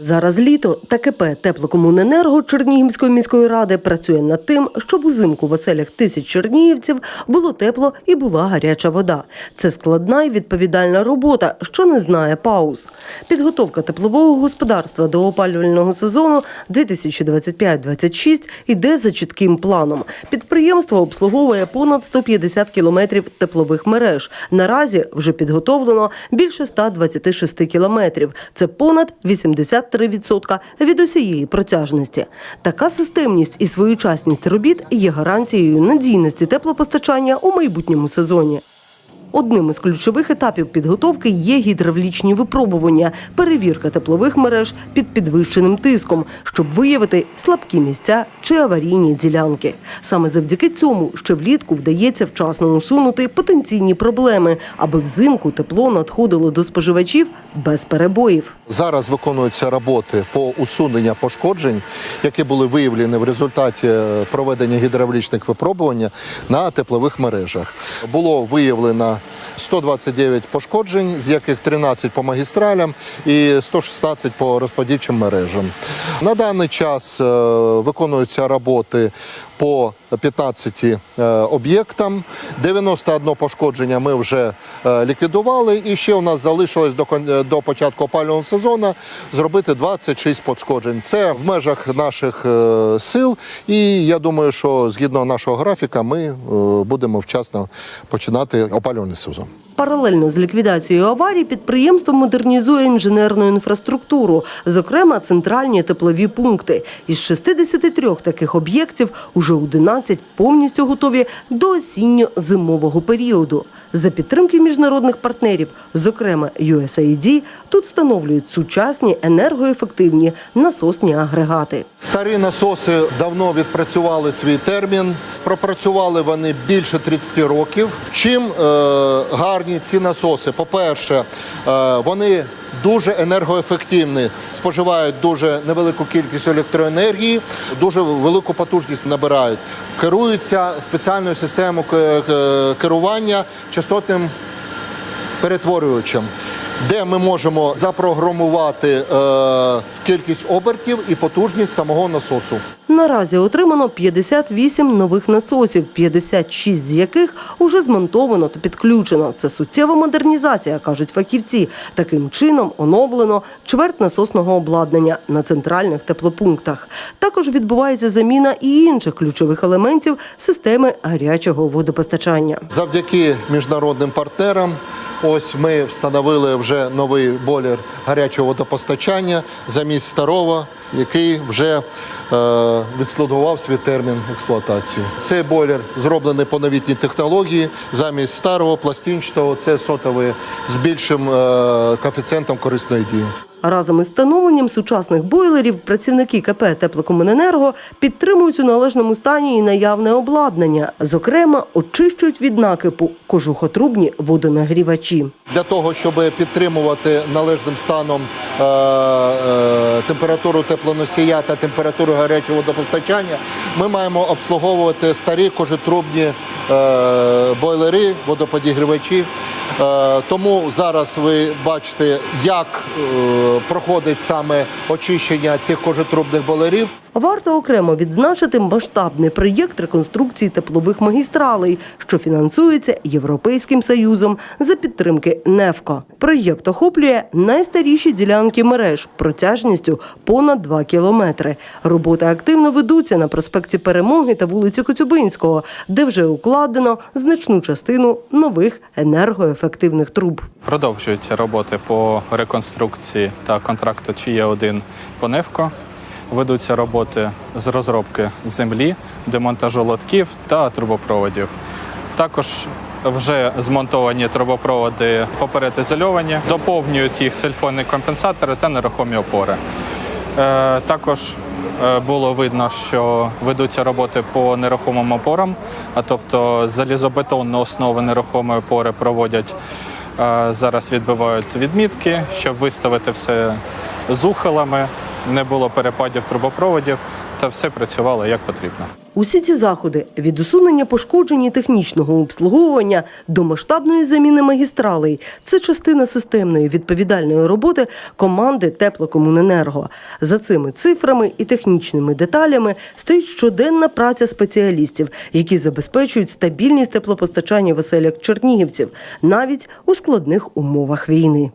Зараз літо та КП Теплокомуненерго Чернігівської міської ради працює над тим, щоб узимку в оселях тисяч чернігівців було тепло і була гаряча вода. Це складна і відповідальна робота, що не знає пауз. Підготовка теплового господарства до опалювального сезону 2025-26 йде за чітким планом. Підприємство обслуговує понад 150 кілометрів теплових мереж. Наразі вже підготовлено більше 126 кілометрів. Це понад 83% від усієї протяжності. Така системність і своєчасність робіт є гарантією надійності теплопостачання у майбутньому сезоні. Одним із ключових етапів підготовки є гідравлічні випробування, перевірка теплових мереж під підвищеним тиском, щоб виявити слабкі місця чи аварійні ділянки. Саме завдяки цьому ще влітку вдається вчасно усунути потенційні проблеми, аби взимку тепло надходило до споживачів без перебоїв. Зараз виконуються роботи по усуненню пошкоджень, які були виявлені в результаті е, проведення гідравлічних випробувань на теплових мережах. Було виявлено 129 пошкоджень, з яких 13 по магістралям і 116 по розподільчим мережам. На даний час е, виконуються роботи по 15 е, об'єктам. 91 пошкодження ми вже е, ліквідували. І ще у нас залишилось до, початку опалювального сезону зробити 26 пошкоджень. Це в межах наших сил. І я думаю, що згідно нашого графіка ми будемо вчасно починати опалювальний mühendisi o zaman. Паралельно з ліквідацією аварій підприємство модернізує інженерну інфраструктуру, зокрема центральні теплові пункти. Із 63 таких об'єктів уже 11 повністю готові до осінньо-зимового періоду. За підтримки міжнародних партнерів, зокрема USAID, тут встановлюють сучасні енергоефективні насосні агрегати. Старі насоси давно відпрацювали свій термін. Пропрацювали вони більше 30 років. Чим е, гарні ці насоси? По-перше, е, вони дуже енергоефективні, споживають дуже невелику кількість електроенергії, дуже велику потужність набирають. Керуються спеціальною системою ке- ке- керування частотним перетворювачем, де ми можемо запрограмувати е, кількість обертів і потужність самого насосу. Наразі отримано 58 нових насосів, 56 з яких уже змонтовано та підключено. Це суттєва модернізація, кажуть фахівці. Таким чином оновлено чверть насосного обладнання на центральних теплопунктах. Також відбувається заміна і інших ключових елементів системи гарячого водопостачання. Завдяки міжнародним партнерам. Ось ми встановили вже новий бойлер гарячого водопостачання замість старого, який вже е, відслугував свій термін експлуатації. Цей бойлер зроблений по новітній технології. Замість старого пластинчатого це сотовий з більшим е, коефіцієнтом корисної дії. Разом із встановленням сучасних бойлерів працівники КП Теплокомуненерго підтримують у належному стані і наявне обладнання. Зокрема, очищують від накипу кожухотрубні водонагрівачі. Для того, щоб підтримувати належним станом е, е, температуру теплоносія та температуру гарячого водопостачання, ми маємо обслуговувати старі кожетрубні е, бойлери, водоподігрівачі. Е, тому зараз ви бачите, як е, проходить саме очищення цих кожетрубних бойлерів. Варто окремо відзначити масштабний проєкт реконструкції теплових магістралей, що фінансується Європейським Союзом за підтримки НЕФКО. Проєкт охоплює найстаріші ділянки мереж протяжністю понад 2 кілометри. Роботи активно ведуться на проспекті Перемоги та вулиці Коцюбинського, де вже укладено значну частину нових енергоефективних труб. Продовжуються роботи по реконструкції та контракту «Чиє 1 по «Невко». Ведуться роботи з розробки землі, демонтажу лотків та трубопроводів. Також вже змонтовані трубопроводи поперед ізольовані, доповнюють їх сельфонні компенсатори та нерухомі опори. Е, Також е, було видно, що ведуться роботи по нерухомим опорам, а тобто залізобетонну основу нерухомої опори проводять. е, Зараз відбивають відмітки, щоб виставити все з ухилами, не було перепадів трубопроводів та все працювало як потрібно. Усі ці заходи від усунення пошкоджень і технічного обслуговування до масштабної заміни магістралей це частина системної відповідальної роботи команди Теплокомуненерго. За цими цифрами і технічними деталями стоїть щоденна праця спеціалістів, які забезпечують стабільність теплопостачання в оселях чернігівців навіть у складних умовах війни.